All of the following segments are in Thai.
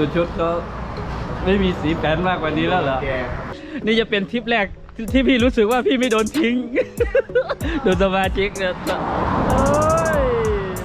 ดูชุดก็ไม่มีสีแปนมากกว่านี้แล้วเหรอแกนี่จะเป็นทริปแรกที่ที่พี่รู้สึกว่าพี่ไม่โดนทิ้งดูสมาชิกเนี่ยโอ้ย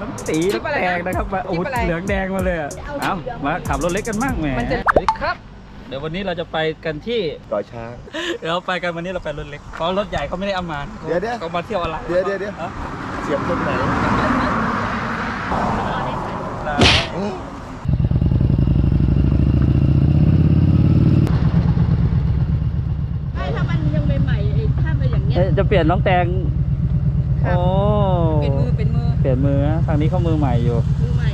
น้ำสีน้ำแดงนะครับมาโอ้โหเหลืองแดงมาเลยอะเอามาขับรถเล็กกันมั่งแหมสวัสดีครับ เดี๋ยววันนี้เราจะไปกันที่ก่อช้าง เดี๋ยวเราไปกันวันนี้เราไปรถเล็กเพราะรถใหญ่เขาไม่ได้เอามาเดี๋ยวเดี๋ยว เขามาเที่ยวอะไรเดี๋ยวเดี๋ยวเดี๋ยวฮะ เสียบตรงไหนไม่ถ้ามันยังใหม่ๆไอ้ถ้ามันอย่าง เงี้ยเอ๊ะจะเปลี่ยนน้องแตงครับโอ้เป็นมือเป็นมือเปลี่ยนมือนะทางนี้เขามือใหม่อยู่ มือใหม่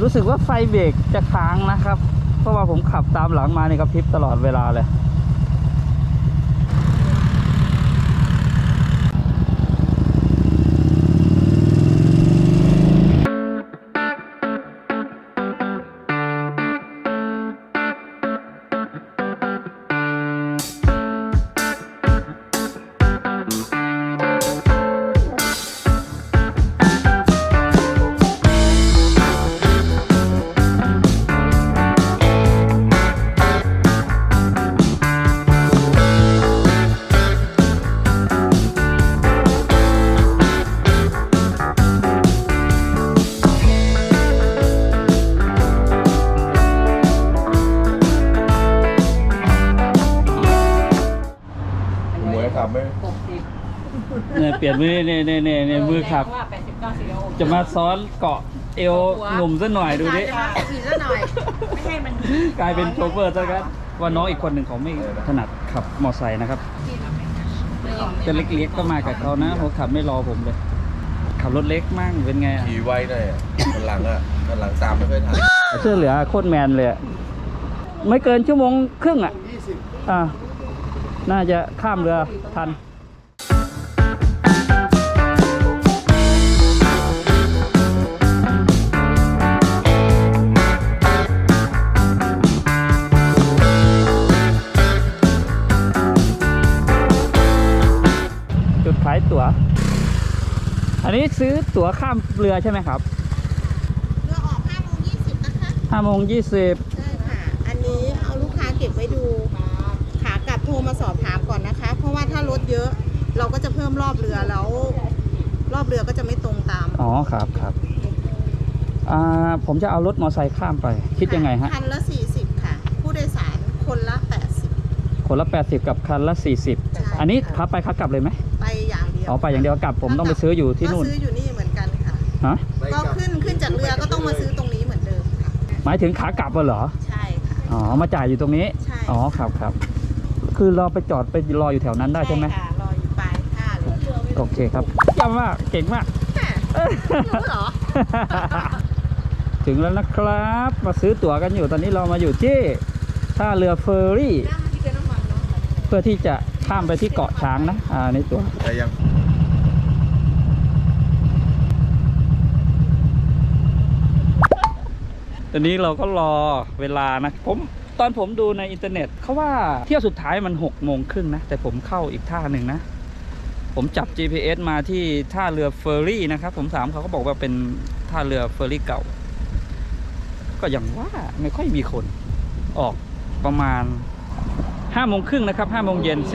รู้สึกว่าไฟเบรกจะค้างนะครับ เพราะว่าผมขับตามหลังมาในกระพริบตลอดเวลาเลย เนี่ยเปลี่ยนมือเนี่ยเนี่ยเนี่ยเนี่ยมือขับ ว่าแปดสิบเก้าสิบโลจะมาซ้อนเกาะเอวหนุ่มซะหน่อยดูดิ จะมาขี่ซะหน่อย ไม่ให้มันกลายเป็นโชเฟอร์ซะงั้นว่าน้องอีกคนหนึ่งเขาไม่ถนัดขับมอไซค์นะครับจะเล็กๆก็มากับเขานะเขาขับไม่รอผมเลย ขับรถเล็กมั่งเป็นไงอะขี่ไวหน่อยอะคนหลังอะคนหลังตามไม่ค่อยทันเสื้อเหลือโคตรแมนเลยอะไม่เกินชั่วโมงครึ่งอะอ่าน่าจะข้ามเรือทัน ตั๋ว อันนี้ซื้อตั๋วข้ามเรือใช่ไหมครับเรือออก5โมง20นะคะห้าโมงยี่สิบใช่ค่ะ อันนี้เอาลูกค้าเก็บไว้ดูขากลับโทรมาสอบถามก่อนนะคะ เพราะว่าถ้ารถเยอะเราก็จะเพิ่มรอบเรือแล้ว รอบเรือก็จะไม่ตรงตามอ๋อครับครับอ่าผมจะเอารถมอไซค์ข้ามไป คิดยังไงฮะ คันละ 40 ค่ะ ผู้โดยสารคนละ 80 คนละ 80 กับคันละใช่40 อันนี้ขับไปขับกลับเลยไหมไปอ ย่างเดียวอ๋อไปอย่างเดียวกลับผมต้องไปซื้ออยู่ที่นู่นก็ซื้ออยู่นี่เหมือนกันค่ะ ฮะก็ขึ้นขึ้นจากเรือก็ต้องมาซื้อตรงนี้เหมือนเดิมค่ะ หมายถึงขากลับเหรอ ใช่ค่ะ อ๋อมาจ่ายอยู่ตรงนี้ ใช่ อ๋อครับครับ คือเราไปจอดไปรออยู่แถวนั้นได้ใช่ไหมค่ะรออยู่ปลายท่าเลยโอเคครับเยี่ยมมากเก่งมาก ค่ะรู้เหรอ ถึงแล้วนะครับ มาซื้อตั๋วกันอยู่ตอนนี้เรามาอยู่ที่ท่าเรือเฟอร์รี่ เพื่อที่จะข้ามไปที่เกาะช้างนะอ่านี่ตั๋ว แต่ยัง อนนี้เราก็รอเวลานะผมตอนผมดูในอินเทอร์เน็ตเขาว่าเที่ยวสุดท้ายมัน6กโมงครึ่งนะ แต่ผมเข้าอีกท่าหนึ่งนะ ผมจับ GPS มาที่ท่าเรือเฟอร์รี่นะครับ ผมถามเขาก็บอกว่าเป็นท่าเรือเฟอร์รี่เก่า ก็อย่างว่าไม่ค่อยมีคนออกประมาณ5โมงครึ่งนะครับ5โมงเย็น17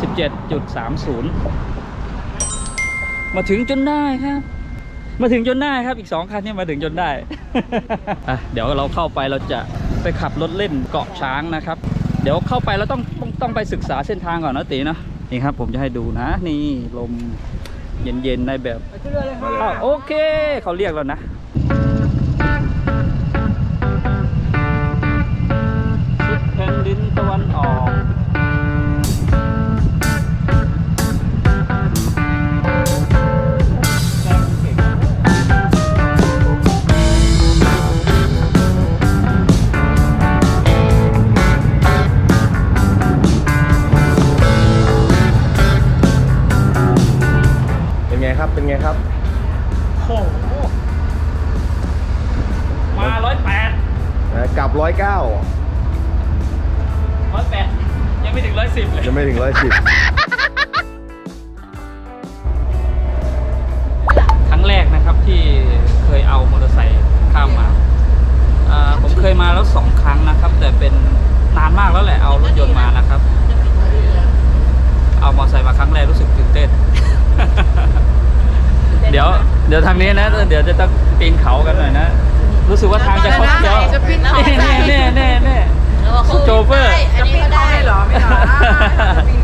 17.30มาถึงจนได้ครับ มาถึงจนได้ครับอีกสองคันเนี่ยมาถึงจนได้ อะเดี๋ยวเราเข้าไปเราจะไปขับรถเล่นเกาะช้างนะครับ เดี๋ยวเข้าไปเราต้องต้องต้องไปศึกษาเส้นทางก่อนนะตีนะนี่ครับผมจะให้ดูนะ นี่ลมเย็นๆในแบบอ้าวโอเคเขาเรียกแล้วนะทิศแผ่นดินตะวันออก ไม่ถึงร้อยสิบครั้งแรกนะครับที่เคยเอามอเตอร์ไซค์ข้ามมาอ่าแล้วสองครั้งนะครับ แต่เป็นนานมากแล้วแหละเอารถยนต์มานะครับ เอามอเตอร์ไซค์มาครั้งแรกรู้สึกตื่นเต้น เดี๋ยวเดี๋ยวทางนี้นะ เดี๋ยวจะต้องปีนเขากันหน่อยนะ รู้สึกว่าทางจะคดเคี้ยวจะปีนเขา เน่เน่เน่เน่ โจเฟอร์อันนี้ก็ได้ เหรอไม่เหรอปีนเขา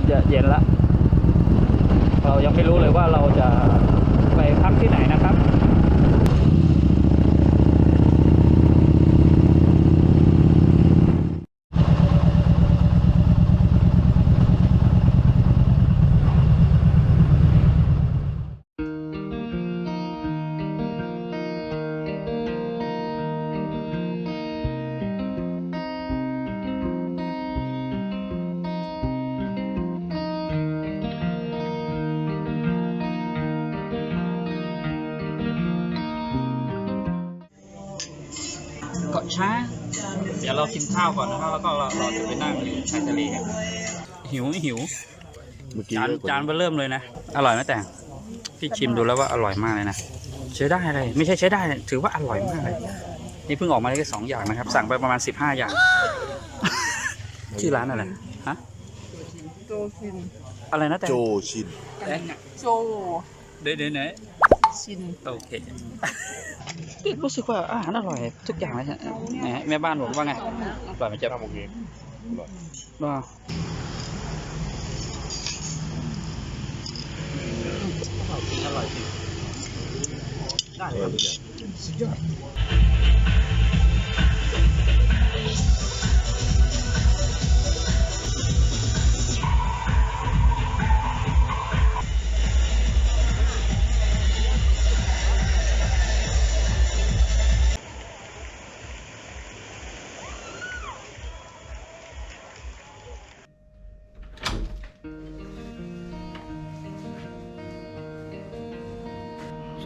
มจะเย็นแล้วเรายังไม่รู้เลยว่าเราจะไปพักที่ไหนนะครับ ช้างเดี๋ยวเรากินข้าวก่อนนะครับ แล้วก็เราเราจะไปนั่งอยู่ชายทะเลกันหิวไม่หิวเมื่อกี้จานเลิกกว่จานเบอร์เริ่มเลยนะ อร่อยไหมแต่งพี่ชิมดูแล้วว่าอร่อยมากเลยนะใช้ได้เลย ไม่ใช่ใช้ได้ ถือว่าอร่อยมากเลย นี่เพิ่งออกมาได้แค่สองอย่างนะครับ สั่งไปประมาณสิบห้าอย่าง ชื่อร้านอะไรฮะโจชิน อะไรนะแต่โจชินโจเดี๋ยวเดี๋ยวไหนชินโอเค รู้สึกว่าอาหารอร่อยทุกอย่างเลยฮะแหมแม่บ้านผมว่าไงอร่อยไหมเจ๊บโอเคว่าอร่อยจริงได้เลยครับส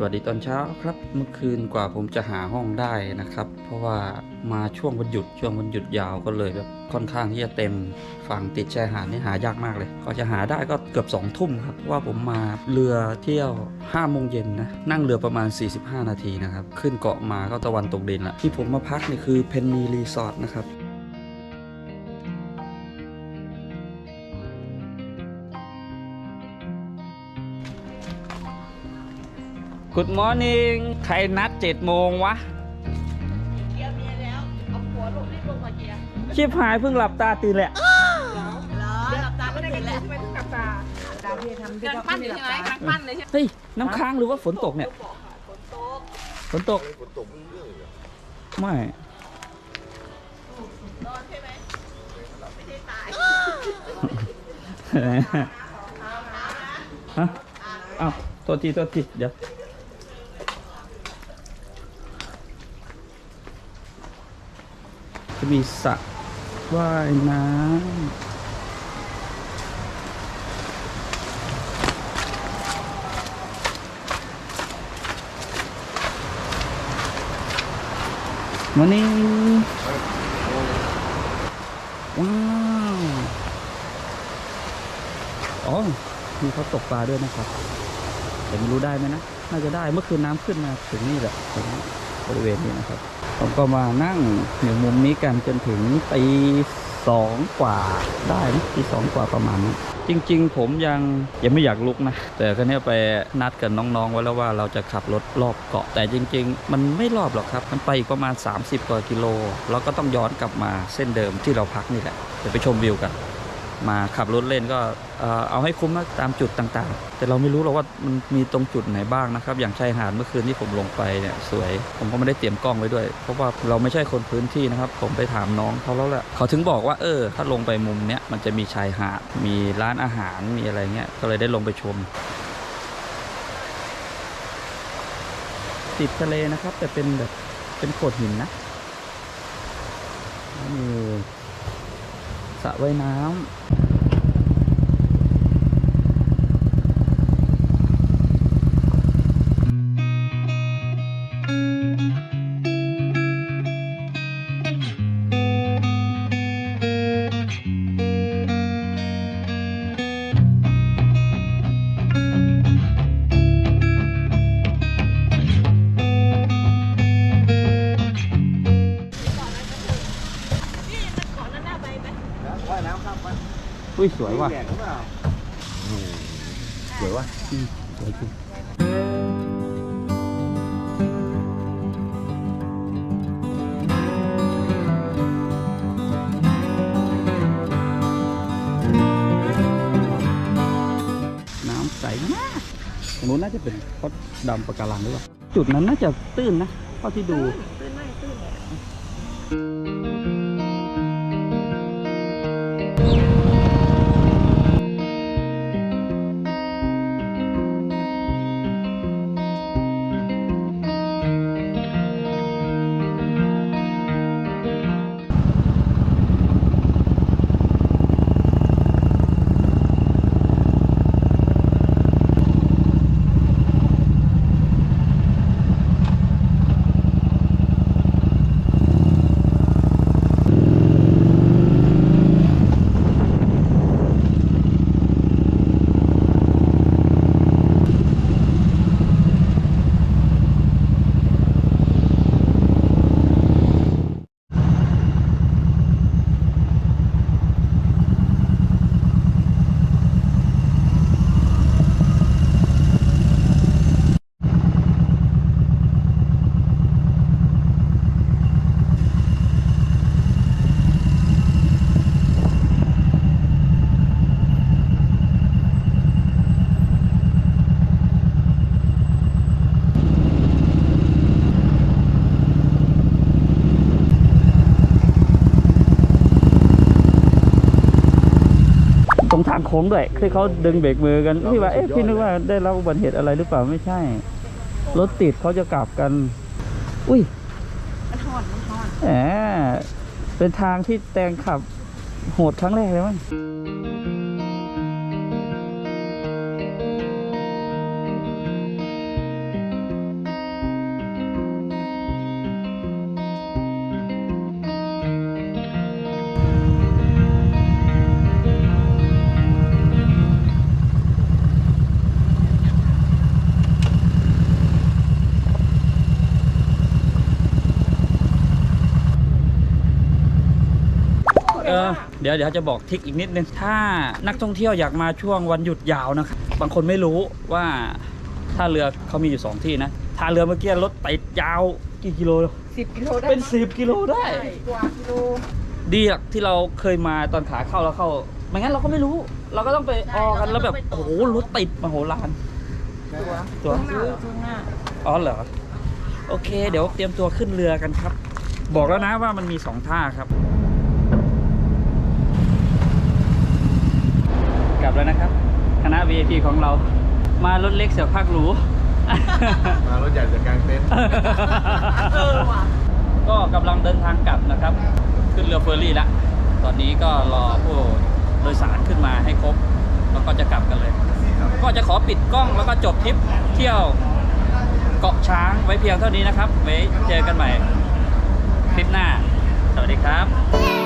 วัสดีตอนเช้าครับเมื่อคืนกว่าผมจะหาห้องได้นะครับ เพราะว่ามาช่วงวันหยุดช่วงวันหยุดยาวก็เลยแบบค่อนข้างที่จะเต็มฝั่งติดชายหาดนี่หายากมากเลยก็จะหาได้ก็เกือบ2องทุ่มครับว่าผมมาเรือเที่ยว5้าโมงเย็นนะนั่งเรือประมาณ 45 นาทีนะครับ ขึ้นเกาะมาก็ตะวันตกดินละที่ผมมาพักนี่คือเพนนีรีสอร์ทนะครับ Good morning ใครนัดเจ็ดโมงวะเกียร์เมียแล้ว เอาหัวลงรีบลงมาเกียร์ชิบหายเพิ่งหลับตาตื่นแหละเหรอหลับตาก็ตื่นแล้วดาวพี่ทำพี่กำลังปั้นอยู่ใช่ไหมกำลังปั้นเลยใช่ไหมเฮ้ยน้ำค้างหรือว่าฝนตกเนี่ย ฝนตก ฝนตกเรื่องเลยไม่นอนใช่ไหมไม่ได้ตายฮะอ้าวโทษทีโทษทีเดี๋ยว จะมีสระว่ายน้ำมานี่ว้าวอ๋อมีเขาตกปลาด้วยนะครับแต่ไม่รู้ได้ไหมนะ น่าจะได้เมื่อคืนน้ำขึ้นมาถึงนี่แหละตรงบริเวณนี้นะครับ ผมก็มานั่งอยู่มุมนี้กันจนถึงตีสองกว่าได้นะตีสองกว่าประมาณนี้จริง ๆ ผมยังยังไม่อยากลุกนะ แต่ก็เนี่ยไปนัดกับน้องๆไว้แล้วว่าเราจะขับรถรอบเกาะ แต่จริง ๆ มันไม่รอบหรอกครับ มันไปอีกประมาณ 30กว่ากิโล เราก็ต้องย้อนกลับมาเส้นเดิมที่เราพักนี่แหละเดี๋ยวไปชมวิวกัน มาขับรถเล่นก็เอาให้คุ้มนะตามจุดต่างๆ แต่เราไม่รู้หรอกว่ามันมีตรงจุดไหนบ้างนะครับ อย่างชายหาดเมื่อคืนที่ผมลงไปเนี่ยสวย ผมก็ไม่ได้เตรียมกล้องไว้ด้วย เพราะว่าเราไม่ใช่คนพื้นที่นะครับ ผมไปถามน้องเขาแล้วแหละเขาถึงบอกว่าเออ ถ้าลงไปมุมเนี้ยมันจะมีชายหาด มีร้านอาหาร มีอะไรเงี้ย ก็เลยได้ลงไปชม ติดทะเลนะครับ แต่เป็นแบบเป็นโขดหินนะมี ระว่ายน้ำ อุ้ยสวยว่ะแก่หรือเปล่าโอ้โหสวยว่ะอืมสวยจริงน้ำใสมากตรงนู้นน่าจะเป็นเพราะดำปะการังหรือเปล่า จุดนั้นน่าจะตื้นนะเท่าที่ดูตื่นไม่ตื่น ตรงทางโค้งด้วยที่เขาดึงเบรกมือกันพี่ว่าเอ๊ะพี่นึกว่าได้รับอุบัติเหตุอะไรหรือเปล่าไม่ใช่ รถติดเขาจะกลับกัน อุ้ยมันหอนมันหอนแหมเป็นทางที่แตงขับโหดครั้งแรกเลยมั้ง เดี๋ยวเดี๋ยวจะบอกทริกอีกนิดนึง ถ้านักท่องเที่ยวอยากมาช่วงวันหยุดยาวนะครับบางคนไม่รู้ว่าท่าเรือเขามีอยู่สองที่นะท่าเรือเมื่อกี้รถติดยาวกี่กิโลสิบกิโลได้เป็นสิบกิโลได้กว่ากิโลดีอะที่เราเคยมาตอนขาเข้าแล้วเข้าไม่งั้นเราก็ไม่รู้ เราก็ต้องไปออกันแล้วแบบโอ้โหรถติดมโหฬารตัวตัวข้างหน้าเหรอข้างหน้าอ๋อเหรอโอเค เดี๋ยวเตรียมตัวขึ้นเรือกันครับ บอกแล้วนะว่ามันมีสองท่าครับ กลับ แล้วนะครับ คณะ VIP ของเรา มารถเล็กเสียภาคหรู มารถใหญ่จากกลางเต็นท์เออว่ะก็กำลังเดินทางกลับนะครับ ขึ้นเรือเฟอร์รี่แล้ว ตอนนี้ก็รอผู้โดยสารขึ้นมาให้ครบ แล้วก็จะกลับกันเลย ก็จะขอปิดกล้องแล้วก็จบทริปเที่ยวเกาะช้างไว้เพียงเท่านี้นะครับ ไว้เจอกันใหม่คลิปหน้า สวัสดีครับเย้